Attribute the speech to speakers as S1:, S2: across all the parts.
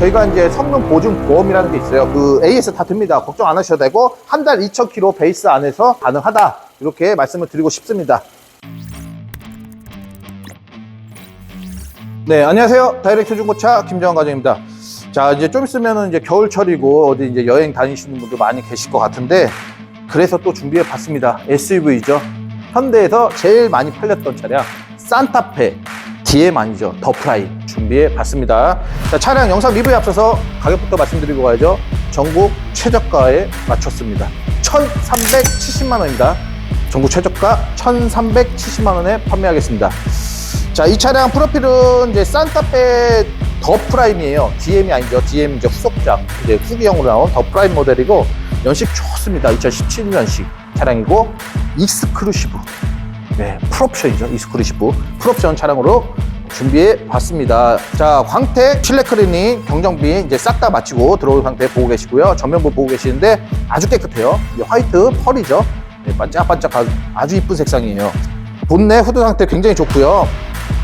S1: 저희가 이제 성능 보증 보험이라는 게 있어요. 그 AS 다 듭니다. 걱정 안 하셔도 되고 한 달 2,000km 베이스 안에서 가능하다. 이렇게 말씀을 드리고 싶습니다. 네, 안녕하세요. 다이렉트 중고차 김정환 과장입니다. 자, 이제 좀 있으면은 이제 겨울철이고 어디 이제 여행 다니시는 분들 많이 계실 것 같은데 그래서 또 준비해 봤습니다. SUV죠. 현대에서 제일 많이 팔렸던 차량 산타페 DM아니죠. 더 프라임 준비해 봤습니다. 자, 차량 영상 리뷰에 앞서서 가격부터 말씀드리고 가야죠. 전국 최저가에 맞췄습니다. 1,370만 원입니다. 전국 최저가 1,370만 원에 판매하겠습니다. 자, 이 차량 프로필은 이제 산타페 더 프라임이에요. DM이 아니죠. DM 이제 후속작, 이제 후기형으로 나온 더 프라임 모델이고 연식 좋습니다. 2017년식 차량이고 익스크루시브. 네, 풀옵션이죠. 익스크루시브. 풀옵션 차량으로 준비해 봤습니다. 자, 광택, 실내 클리닝, 경정비 이제 싹 다 마치고 들어올 상태 보고 계시고요. 전면부 보고 계시는데 아주 깨끗해요. 화이트 펄이죠. 네, 반짝반짝한 아주 이쁜 색상이에요. 본네 후드 상태 굉장히 좋고요.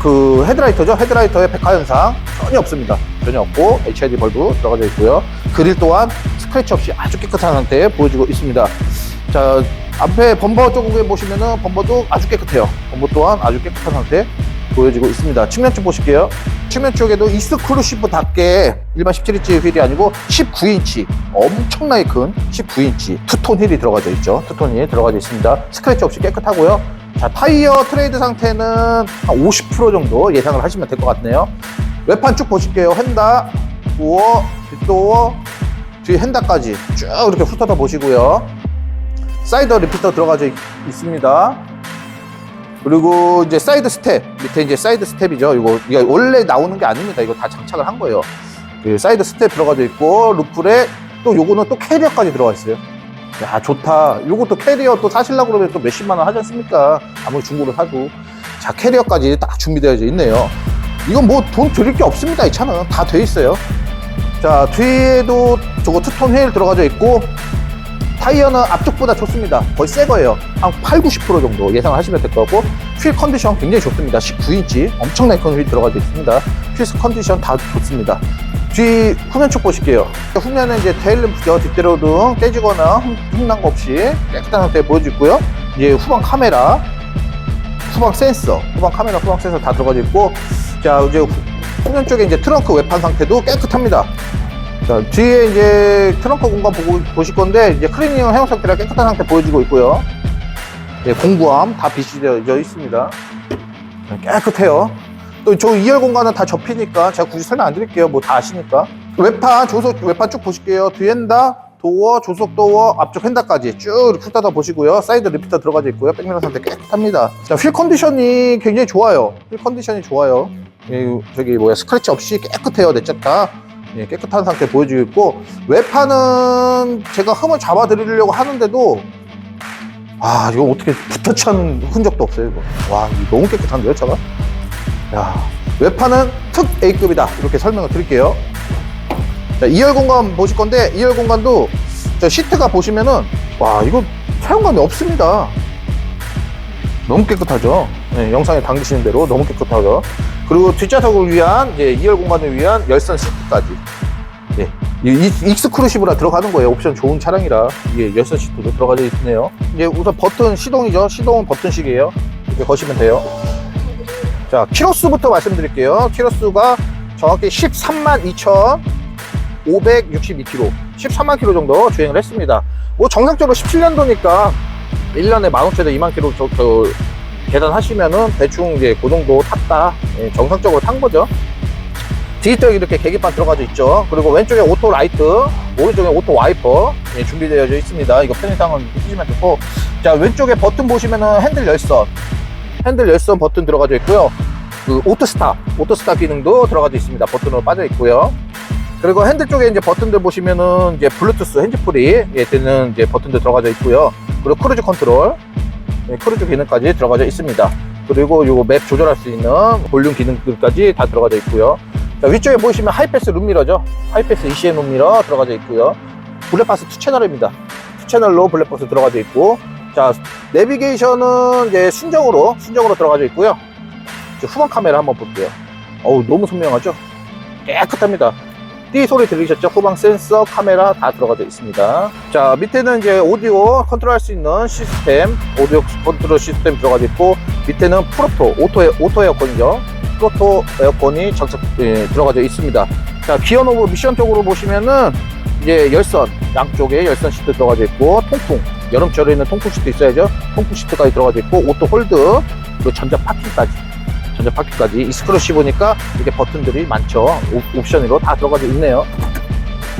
S1: 그 헤드라이터죠. 헤드라이터의 백화 현상 전혀 없습니다. 전혀 없고 HID 벌브 들어가져 있고요. 그릴 또한 스크래치 없이 아주 깨끗한 상태에 보여지고 있습니다. 자 앞에 범버 쪽에 보시면은 범버도 아주 깨끗해요. 범버 또한 아주 깨끗한 상태 보여지고 있습니다. 측면 쪽 보실게요. 측면 쪽에도 익스크루시브답게 일반 17인치 휠이 아니고 19인치 엄청나게 큰 19인치 투톤 휠이 들어가져 있죠. 투톤 휠이 들어가져 있습니다. 스크래치 없이 깨끗하고요. 자 타이어 트레이드 상태는 한 50% 정도 예상을 하시면 될 것 같네요. 외판 쭉 보실게요. 헨다, 도어, 뒷도어, 뒤 헨다까지 쭉 이렇게 훑어다 보시고요. 사이드 리피터 들어가져 있, 있습니다. 그리고 이제 사이드 스텝 밑에 이제 사이드 스텝이죠. 이거 이거 원래 나오는 게 아닙니다. 이거 다 장착을 한 거예요. 그 사이드 스텝 들어가져 있고 루플에 또 요거는 또 캐리어까지 들어가 있어요. 야 좋다. 요것도 캐리어 또 사실라고 그러면 또 몇십만 원 하지 않습니까? 아무리 중고로 사도 자 캐리어까지 딱 준비되어져 있네요. 이건 뭐 돈 드릴 게 없습니다. 이 차는 다 돼 있어요. 자 뒤에도 저거 투톤 휠 들어가져 있고 타이어는 앞쪽보다 좋습니다. 거의 새 거예요. 한 8, 90% 정도 예상을 하시면 될 거고 휠 컨디션 굉장히 좋습니다. 19인치 엄청나게 큰휠 들어가져 있습니다. 휠 컨디션 다 좋습니다. 뒤 후면 쪽 보실게요. 후면은 이제 테일 램프죠. 뒷대로등 깨지거나 흠- 흠난 거 없이 깨끗한 상태에 보여지고요. 이제 후방 카메라, 후방 센서, 후방 카메라, 후방 센서 다 들어가져 있고 자 이제 후- 후면 쪽에 이제 트렁크 외판 상태도 깨끗합니다. 자, 뒤에 이제 트렁크 공간 보고, 보실 건데, 이제 클리닝 해온 상태라 깨끗한 상태 보여지고 있고요. 네, 공구함 다 빛이 되어 있습니다. 네, 깨끗해요. 또 저 2열 공간은 다 접히니까 제가 굳이 설명 안 드릴게요. 뭐 다 아시니까. 외판, 조속, 외판 쭉 보실게요. 뒤 핸다, 도어, 조속 도어, 앞쪽 핸다까지 쭉 훑어다 보시고요. 사이드 리피터 들어가져 있고요. 백미러 상태 깨끗합니다. 자, 휠 컨디션이 굉장히 좋아요. 휠 컨디션이 좋아요. 예, 저기 뭐야, 스크래치 없이 깨끗해요. 넷째 다. 예, 깨끗한 상태 보여지고 있고 외판은 제가 흠을 잡아 드리려고 하는데도 아 이거 어떻게 붙어찬 흔적도 없어요 이거. 와 이거 너무 깨끗한데요 차가? 야 외판은 특 A급이다. 이렇게 설명을 드릴게요. 자 2열 공간 보실 건데 2열 공간도 저 시트가 보시면은 와 이거 사용감이 없습니다. 너무 깨끗하죠? 네, 영상에 담기시는 대로 너무 깨끗하죠 그리고 뒷좌석을 위한 이제 2열 공간을 위한 열선 시트까지 예, 익스크루시브라 들어가는 거예요. 옵션 좋은 차량이라 이게 열선 시트도 들어가져 있네요. 이제 우선 버튼 시동이죠. 시동은 버튼식이에요. 이렇게 거시면 돼요. 자, 키로수부터 말씀드릴게요. 키로수가 정확히 13만 2,562km, 13만 km 정도 주행을 했습니다. 뭐 정상적으로 17년도니까 1년에 15,000에서 2만 km 저, 저 계산하시면은 대충 이제 그 정도 탔다. 예, 정상적으로 탄 거죠. 뒤쪽에 이렇게 계기판 들어가져 있죠. 그리고 왼쪽에 오토 라이트, 오른쪽에 오토 와이퍼 예, 준비되어 있습니다. 이거 편의상은 쓰시면 좋고. 자, 왼쪽에 버튼 보시면은 핸들 열선, 핸들 열선 버튼 들어가져 있고요. 그 오토 스탑, 오토 스탑 기능도 들어가져 있습니다. 버튼으로 빠져 있고요. 그리고 핸들 쪽에 이제 버튼들 보시면은 이제 블루투스 핸즈프리 예, 되는 이제 버튼들 들어가져 있고요. 그리고 크루즈 컨트롤, 예, 크루즈 기능까지 들어가져 있습니다. 그리고 요거 맵 조절할 수 있는 볼륨 기능들까지 다 들어가져 있고요. 자, 위쪽에 보시면 하이패스 룸미러죠. 하이패스 ECM 룸미러 들어가져 있고요. 블랙박스 2채널입니다. 2채널로 블랙박스 들어가져 있고, 자, 내비게이션은 이제 순정으로, 순정으로 들어가져 있고요. 후방 카메라 한번 볼게요. 어우, 너무 선명하죠? 깨끗합니다. 띠 소리 들리셨죠? 후방 센서, 카메라 다 들어가 져 있습니다. 자, 밑에는 이제 오디오 컨트롤할 수 있는 시스템, 오디오 컨트롤 시스템 들어가져 있고, 밑에는 프로토, 오토, 에- 오토 에어컨이죠. 프로토 에어컨이 장착, 예, 들어가 져 있습니다. 자, 기어 노브 미션 쪽으로 보시면은, 이제 열선, 양쪽에 열선 시트 들어가 져 있고, 통풍, 여름철에는 통풍 시트 있어야죠. 통풍 시트까지 들어가 져 있고, 오토 홀드, 그리고 전자 파킹까지. 전자 파킹까지. 익스크루시브니까 이렇게 버튼들이 많죠. 옵- 옵션으로 다 들어가져 있네요.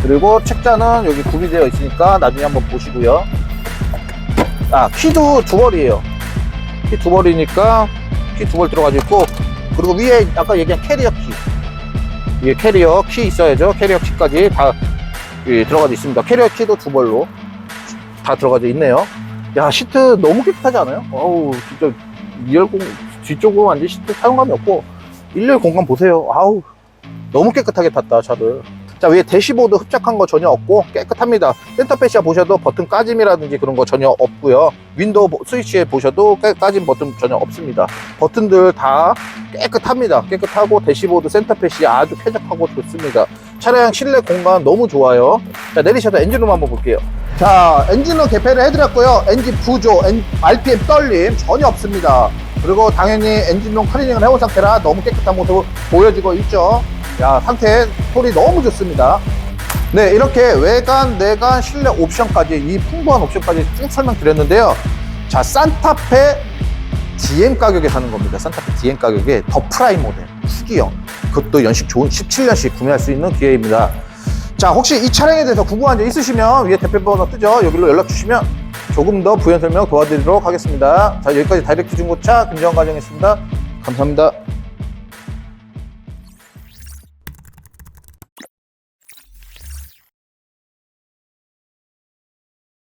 S1: 그리고 책자는 여기 구비되어 있으니까 나중에 한번 보시고요. 아, 키도 두 벌이에요. 키 두 벌이니까 키 두벌 들어가져 있고, 그리고 위에 아까 얘기한 캐리어 키. 위에 캐리어 키 있어야죠. 캐리어 키까지 다 예, 들어가져 있습니다. 캐리어 키도 두 벌로 다 들어가져 있네요. 야, 시트 너무 깨끗하지 않아요? 어우, 진짜 2열공 뒤쪽으로 완전 시트 사용감이 없고, 1열 공간 보세요. 아우, 너무 깨끗하게 탔다, 차를. 자, 위에 대시보드 흡착한 거 전혀 없고 깨끗합니다. 센터페시아 보셔도 버튼 까짐이라든지 그런 거 전혀 없고요. 윈도우 보- 스위치에 보셔도 깨- 까짐 버튼 전혀 없습니다. 버튼들 다 깨끗합니다. 깨끗하고 대시보드 센터페시아 아주 쾌적하고 좋습니다. 차량 실내 공간 너무 좋아요. 자, 내리셔서 엔진룸 한번 볼게요. 자, 엔진룸 개폐를 해드렸고요. 엔진 부조, 엔- RPM 떨림 전혀 없습니다. 그리고 당연히 엔진룸 클리닝을 해온 상태라 너무 깨끗한 모습 보여지고 있죠. 야, 상태 소리 너무 좋습니다. 네, 이렇게 외관, 내관, 실내 옵션까지 이 풍부한 옵션까지 쭉 설명드렸는데요. 자, 산타페 DM 가격에 사는 겁니다. 산타페 DM 가격에 더 프라임 모델, 후기형. 그것도 연식 좋은 17년씩 구매할 수 있는 기회입니다. 자, 혹시 이 차량에 대해서 궁금한 점 있으시면 위에 대표 번호 뜨죠? 여기로 연락 주시면 조금 더 부연 설명 도와드리도록 하겠습니다. 자, 여기까지 다이렉트 중고차 김정환 과정이었습니다. 감사합니다.